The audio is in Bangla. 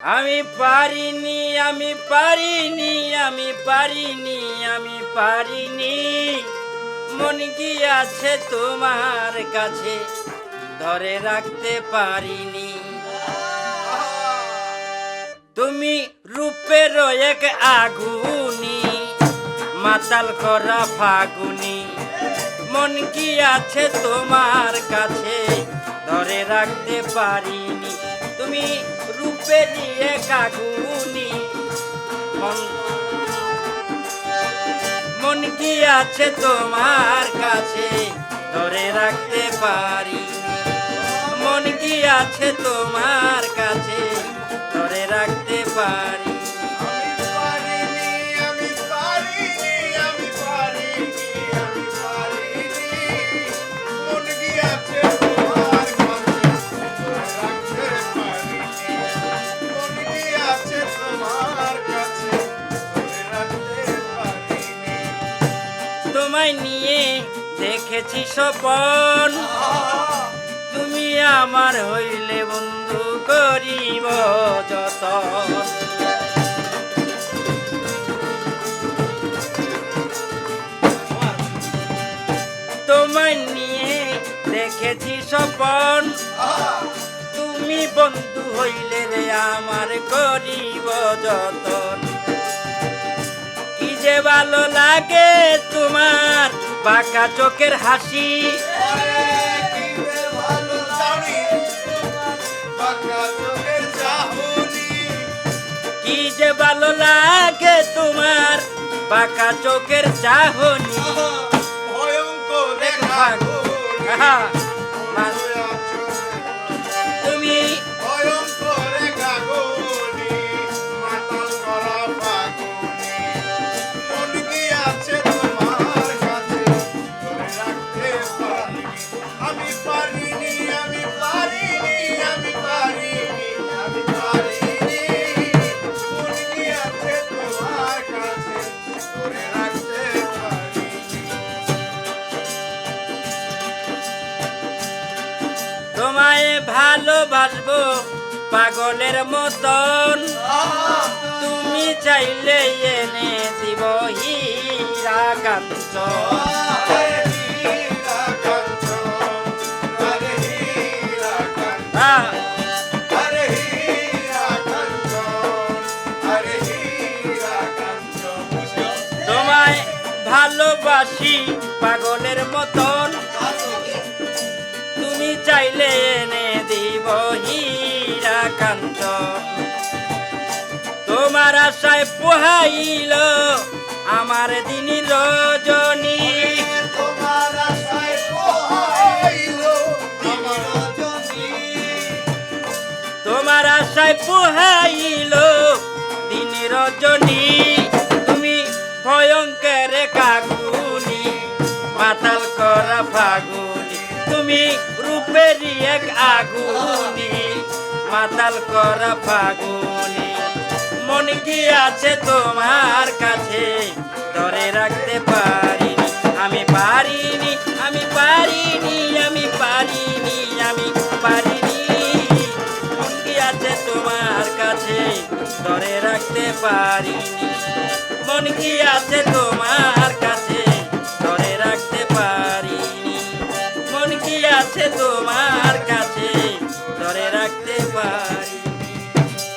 আমি পারিনি আমি পারিনি আমি পারিনি আমি পারিনি। মন কি আছে তোমার কাছে, ধরে রাখতে পারিনি। তুমি রূপের এক আগুনি, মাতাল করা ফাগুনি। মন কি আছে তোমার কাছে, ধরে রাখতে পারিনি। তুমি আগুনি মন মন কি আছে তোমার কাছে? ধরে রাখতে পারি মন কি আছে তোমার কাছে? ধরে রাখতে পারি তোমায় নিয়ে দেখেছি স্বপন। তুমি আমার হইলে বন্ধু করিব যত তোমায় নিয়ে দেখেছি স্বপন। তুমি বন্ধু হইলে রে আমার করিব যতন। ভালো লাগে তোমার বাঁকা চোখের হাসি। কি যে ভালো জানি বাঁকা চোখের চাহনি। কি যে ভালো লাগে তোমার বাঁকা চোখের চাহনি ভয়ঙ্কর ভালোবাসবো পাগলের মতন। তুমি চাইলে এনে দিব হীরা কাঞ্চ। আরে হীরা কাঞ্চন, আশায় পোহাইল। আমার দিন রজনী। তোমার আশায় পোহাইল দিন রজনী। তুমি ভয়ঙ্কর কাগুনি মাতাল করা ফাগুনি। তুমি রূপেরই এক আগুনি মাতাল করা ফাগুনি। কি আছে তোমার কাছে? ধরে রাখতে পারিনি, আমি পারিনি আমি পারিনি আমি পারিনি আমি পারিনি। মন কি আছে তোমার কাছে? ধরে রাখতে পারিনি। মন কি আছে তোমার